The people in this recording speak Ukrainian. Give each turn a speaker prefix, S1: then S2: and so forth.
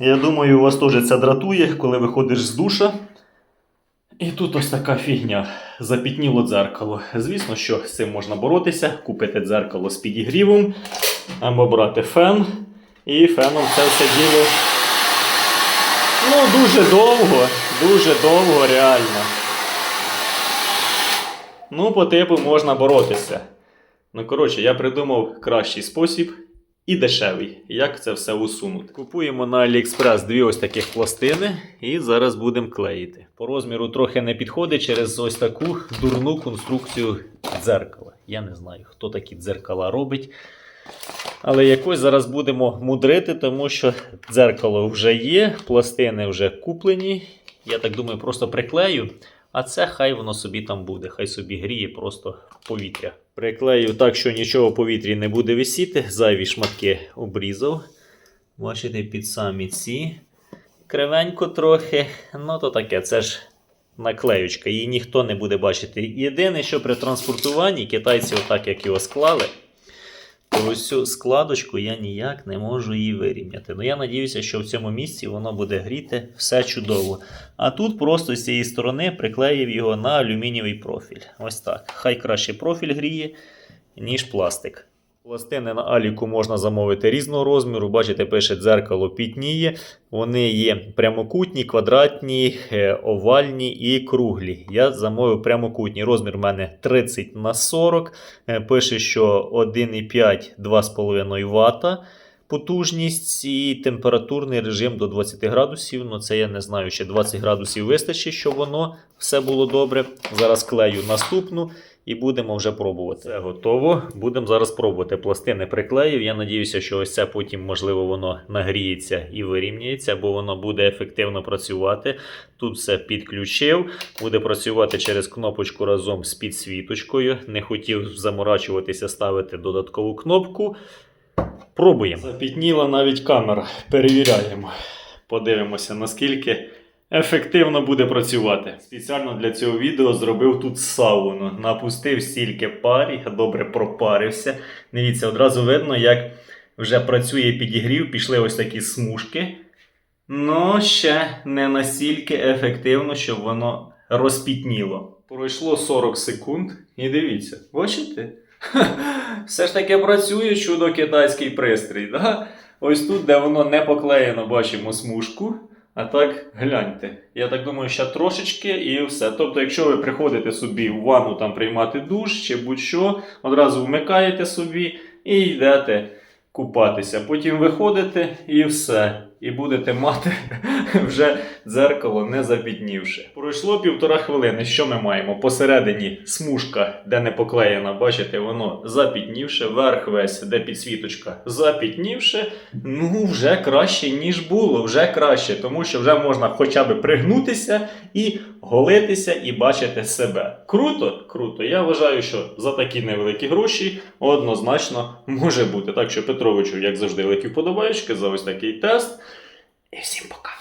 S1: Я думаю, у вас теж це дратує, коли виходиш з душа. І тут ось така фігня. Запітніло дзеркало. Звісно, що з цим можна боротися, купити дзеркало з підігрівом, або брати фен. І феном це все діло. Ну, дуже довго, дуже довго, реально. Ну, по типу можна боротися. Ну, коротше, я придумав кращий спосіб і дешевий. Як це все усунути? Купуємо на AliExpress дві ось таких пластини і зараз будемо клеїти. По розміру трохи не підходить через ось таку дурну конструкцію дзеркала. Я не знаю, хто такі дзеркала робить. Але якось зараз будемо мудрити, тому що дзеркало вже є, пластини вже куплені. Я так думаю, просто приклею. А це хай воно собі там буде, хай собі гріє просто повітря. Приклею так, що нічого в повітрі не буде висіти, зайві шматки обрізав. Бачите, під самі ці. Кривенько трохи. Ну, то таке, це ж наклеючка, її ніхто не буде бачити. Єдине, що при транспортуванні китайці, отак як його склали, то ось цю складочку я ніяк не можу її вирівняти. Ну я надіюся, що в цьому місці воно буде гріти все чудово. А тут просто з цієї сторони приклеїв його на алюмінієвий профіль. Ось так. Хай краще профіль гріє, ніж пластик. Пластини на аліку можна замовити різного розміру. Бачите, пише дзеркало пітніє. Вони є прямокутні, квадратні, е, овальні і круглі. Я замовив прямокутні. Розмір в мене 30 на 40. Е, Пише, що 1,5 2,5 Вт потужність і температурний режим до 20 градусів. Ну це я не знаю, ще 20 градусів вистачить, щоб воно все було добре. Зараз клею наступну і будемо вже пробувати. Все готово. Будемо зараз пробувати. Пластини приклеїв. Я надіюся, що ось це потім, можливо, воно нагріється і вирівняється, бо воно буде ефективно працювати. Тут все підключив. Буде працювати через кнопочку разом з підсвіточкою. Не хотів заморачуватися, ставити додаткову кнопку. Пробуємо. Запітніла навіть камера. Перевіряємо. Подивимося, наскільки ефективно буде працювати. Спеціально для цього відео зробив тут сауну. Напустив стільки парі, добре пропарився. Дивіться, одразу видно, як вже працює підігрів, пішли ось такі смужки. Ну, ще не настільки ефективно, щоб воно розпітніло. Пройшло 40 секунд, і дивіться, бачите? Все ж таки працює чудо китайський пристрій. Да? Ось тут, де воно не поклеєно, бачимо смужку. А так гляньте. Я так думаю, ще трошечки і все. Тобто, якщо ви приходите собі в ванну там приймати душ чи будь-що, одразу вмикаєте собі і йдете купатися. Потім виходите і все. І будете мати вже дзеркало не запітнівши. Пройшло півтора хвилини. Що ми маємо? Посередині смужка, де не поклеєна, бачите, воно запітнівше, верх весь, де підсвіточка, запітнівше. Ну, вже краще, ніж було, вже краще, тому що вже можна хоча б пригнутися і голитися, і бачити себе. Круто, круто. Я вважаю, що за такі невеликі гроші однозначно може бути. Так що Петровичу, як завжди, великі вподобаєчки за ось такий тест. es invocar.